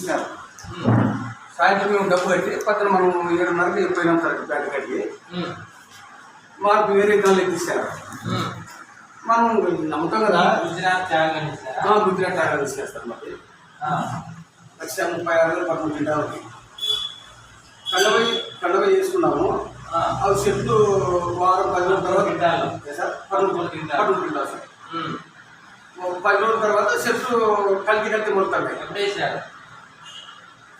ఇచ్చినారు సాయంత్రం మేము డబ్బు కట్టి పక్కన మనం ఏడున్నరకి పోయినాం సార్ బ్యాంక్ కట్టి మాకు వేరే దానిలో ఎక్కిస్తారు మనం నమ్ముతాం కదా. గుజరాత్ త్యాగం గుజరాత్ తీసుకేస్తారు మరి ఆ. లక్ష ముప్పై ఆరు వేలు పదమూడు క్వింటాలకి కండపై కండపై చేసుకున్నాము. ఆ. అవి చెట్లు వారం పది రోజుల తర్వాత పదమూడు పదమూడు క్వింటాలు సార్? పది రోజుల తర్వాత చెట్లు కలిసి కలిసి మొలుతాయి.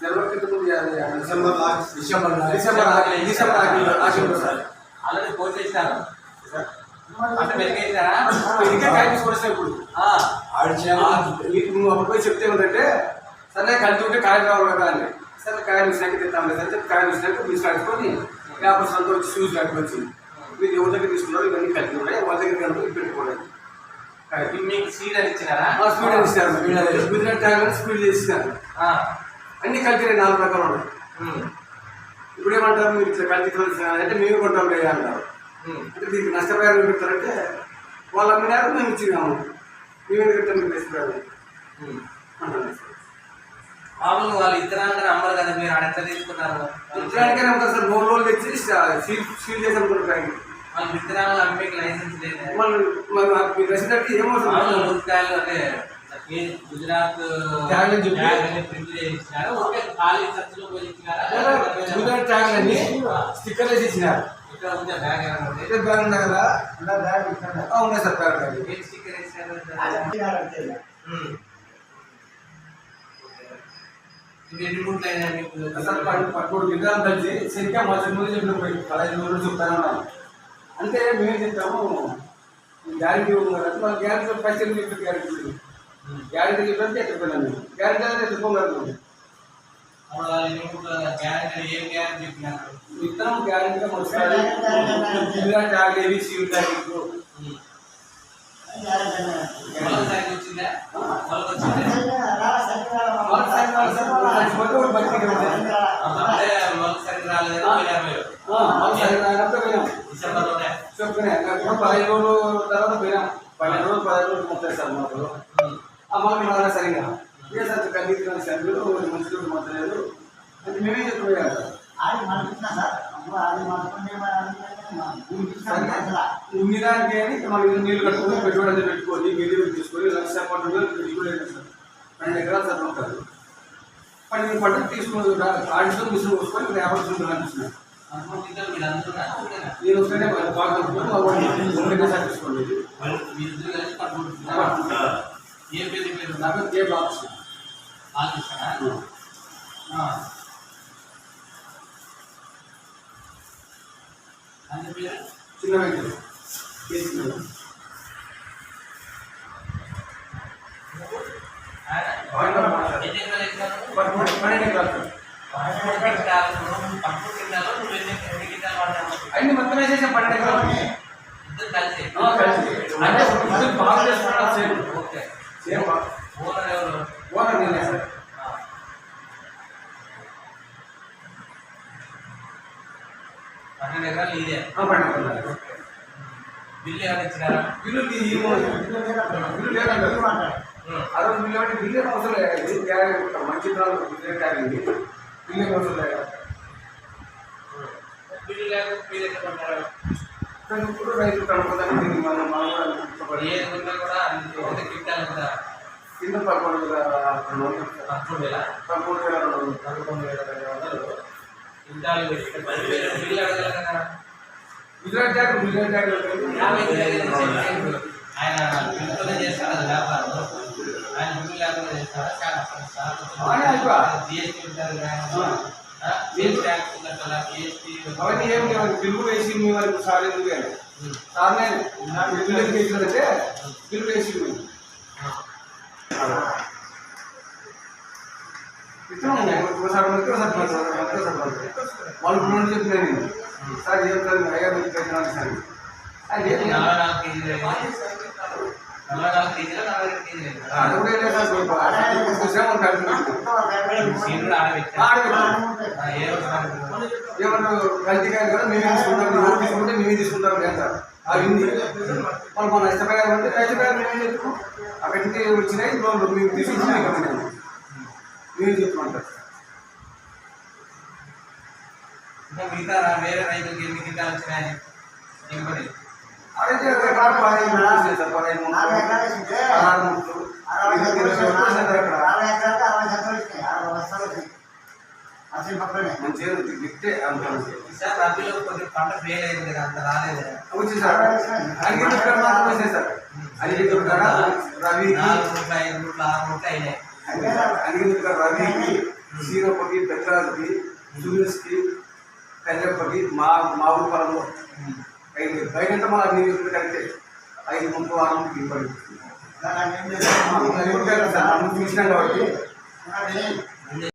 యాభై- యాభై డిసెంబర్ డిసెంబర్ డిసెంబర్ డిసెంబర్ ఆఖరి ఆఖరిలో సార్ ఆల్రెడీ కోసేసారు అంటే మెరుగేసారా ఇంకా కాయ తీసుకొస్తే ఇప్పుడు నువ్వు అప్పుడు పోయి చెప్తే ఏంటంటే సరే కలిసి ఉంటే కాయలు కావాలి కదా అని సరే కాయలు ఇచ్చినాక తెస్తాం లేదా అంటే కాయలు ఇచ్చినాక మీరు కట్టుకొని వ్యాపారం సంత వచ్చి షూస్ కట్టుకొచ్చి మీరు ఎవరి దగ్గర తీసుకున్నారు ఇవన్నీ కలిసి ఉన్నాయి వాళ్ళ దగ్గర కనుక పెట్టుకోలేదు ఇవి మీకు సీడ్ అని ఇచ్చినారా స్పీడ్ అని ఇస్తారు గుజరాత్ ట్యాగ్ స్పీడ్ చేసినారు. అన్ని కలిసి నాలుగు రకాలు ఉన్నాయి. ఇప్పుడు ఏమంటారు? మీరు ఇట్లా కలిసి అంటే మేము కొంటాం లేదా అంటారు. అంటే దీనికి నష్టపరిహారం పెడతారంటే వాళ్ళు అమ్మినారు మేము ఇచ్చినాము మేము ఎందుకంటే మీకు నష్టపరిహారం. అంటారు. మామూలుగా వాళ్ళు ఇతరాంగా నమ్మరు కదా మీరు ఆడ ఎట్లా తీసుకున్నారు. ఇట్లాంటికైనా ఉంటుంది సార్. మూడు రోజులు తెచ్చి సీల్ సీల్ చేసి అనుకుంటారు వాళ్ళు విత్తనాలు అమ్మేకి లైసెన్స్ లేదు. మరి మీ రెసిడెంట్ ఏమవుతుంది మామూలు రూపాయలు అంటే ఈ గుజరాత్ ట్యాగ్ అని చెప్పి- ట్యాగ్ అని ప్రింట్ చేయించినారు ఓకే ఖాళీ ఖర్చులో పోయి ఇచ్చినారా గుజరాత్ ట్యాగ్ అని స్టిక్కర్ వేసి ఇచ్చినారు ఇక్కడ ఉందా బ్యాగ్ ఏమైనా ఉంది? అయితే బ్యాగ్ ఉంది కదా ఆ, ఉన్నాయి సార్ బ్యాగ్ బ్యాగ్ ఏం స్టిక్కర్ వేసినారు ఉమ్. ఇంకా ఎన్ని మూట్లు అయినాయి మీకు సార్ పది- పదమూడు గిన్నెలు కలిసి సరిగ్గా మా ముందు చెప్పిన పోయి పదహైదు రోజులు చెప్తాను అన్నాను అంటే మేము చెప్తాము గ్యారెంటీ ఉంది కదా మా గ్యారెంటీ పైసలు చెప్పి గ్యారెంటీ ఉమ్. గ్యారెంటీ చెప్పంటే ఎక్కడ పోయినాను గ్యారెంటీ చెప్పినారు విత్తనం గ్యారెంటీగా ట్యాగ్ ఏవి రాలేదు ఇరవై డిసెంబర్లోనే. పదిహేను రోజులు తర్వాత పోయినాం. పదిహేను రోజులు పదిహేను రోజులు మొత్తం సార్ మాకు. సరిగా. ఏ సార్. కన్నీరు సరిగ్గా మంచి రోజు మొత్తం లేదు అంటే మేమే చెప్పిపోయారు ఉన్నదానికి అని మనం నీళ్ళు కట్టుకొని పెట్టుబడి పెట్టుకొని నీళ్ళు తీసుకొని లక్ష పెట్టుబడి అయింది సార్. పన్నెండు ఎకరాలు సార్ ఉంటారు పన్నెండు పంటలు తీసుకుని మిషన్ పోసుకొని మీరు ఓకేనా నేను వస్తేనే బాగా కట్టుకొని మా వాడిని ఒకటే సార్ తీసుకోండి మీరు ఇద్దరు కలిసి పట్టుకుంటున్నారా ఏ పేరు పేరు నా పేరు కే బాక్స్ ఆలోచిస్తారా అంత పేరు చిన్న వెంకట కేసీ ఆయన ఎన్ని ఎకరాలు వేసినారు? పన్నెండు పన్నెండు ఎకరాలు సార్ పదమూడు క్వింటాలు, పదమూడు క్వింటాలు, నువ్వు ఎన్ని ఎన్ని క్వింటాలు వాడినావు? అన్ని మొత్తం వేసేసాం పన్నెండు ఎకరాలు ఇద్దరు కలిసి ఆ, కలిసి అంటే ఇద్దరు బాగా చేస్తున్నారు సేమ్ ఓకే సేమ్ బాగా ఓనర్ ఎవరు ఓనర్ నేనే సార్ ఆ. పన్నెండు ఎకరాలు ఇదే ఆ, పన్నెండు ఎకరాలు బిల్లు ఏమైనా ఇచ్చినారా బిల్లు ఈ- ఈ మో- బిల్లు లేదండి ఉం. ఆ రోజు బిల్లు అంటే బిల్లు ఏం అవసరం లేదు ఇది గ్యారెంటీ ఉంటాం. మంచి కాదు బిల్లు ట్యాగింది బిల్లు ఏం అవసరం లేదు బిల్లు లేకపోతే మీరు ఎట్లా పడ్డారు కానీ ఇప్పుడు రైతులు కనుక్కోదాన్ని దీన్ని మనం మనం కూడా కింద పదకొండు వేల రెండు వందలు. సార్. పదమూడు వేల రెండు వందలు. పదకొండు వేల రెండు వందలు. పెట్టి బిల్లు అడగాలి కదా గుజరాత్ గుజరాత్ చెప్పండి. ఆయన చేస్తారా? అది వ్యాపారం? ఆయన బిల్లు లేకుండా చేస్తారా అయిపో. జిఎస్టీ ఉంటారు ట్యాక్స్ ఉన్నట్టు జిఎస్టీ అవన్నీ ఏం లేవు. బిల్లు వేసి మీ వరకు సార్ ఎందుకు సార్ నేను బిల్లు ఎందుకు వేసినదంటే బిల్లు వేసి మీ ఇట్లా ఉన్నాయి ఒకసారి మనకి ఒకసారి మనకి ఒకసారి మనకి ఒకసారి మనకి. వాళ్ళు రెండు నేను సార్ చెప్తాను అయ్యా మీకు పెట్టినాను సార్ ఏమన్నా కల్తీ చెప్పిన కూడా కదా మేమే తీసుకుంటాం మేమే తీసుకుంటాం లేదా అవి ఉంది వాళ్ళు మన నష్టపరిహారం అంటే నష్టపరిహారం మేమే చెప్తాం వచ్చినాయి లోన్లు మేము తీసుకుంటున్నాం ఇక్కడ మీరు చెప్పుకుంటారు మిగతా వేరే రైతులకి ఎన్ని వచ్చినాయి దిగుబడి అదే పదహైదు సార్ పదహైదు మంచిగా గిట్టే అంటాను ఈసారి రబీలో కొద్దిగా పంట ఫెయిల్ అయింది కదా అంత రాలేదు వచ్చి సార్ అడిగి ఇక్కడ మాత్రం వచ్చాయి సార్ అడిగి ఇక్కడ రవికి నాలుగు రూట్ల ఐదు రూట్ల ఆరు రూట్ల అయినాయి అడిగి ఇక్కడ రవికి సీరప్పకి పెద్దరాజుకి సురేష్కి కళ్యాణ్పకి మా మా ఊరు పొలంలో ఐదు బయట మన నీరు కలిగితే ఐదు ముప్పై ఆరు ముప్పై దిగుబడి దాని ఏం చేస్తాం? చూసినాం కాబట్టి అది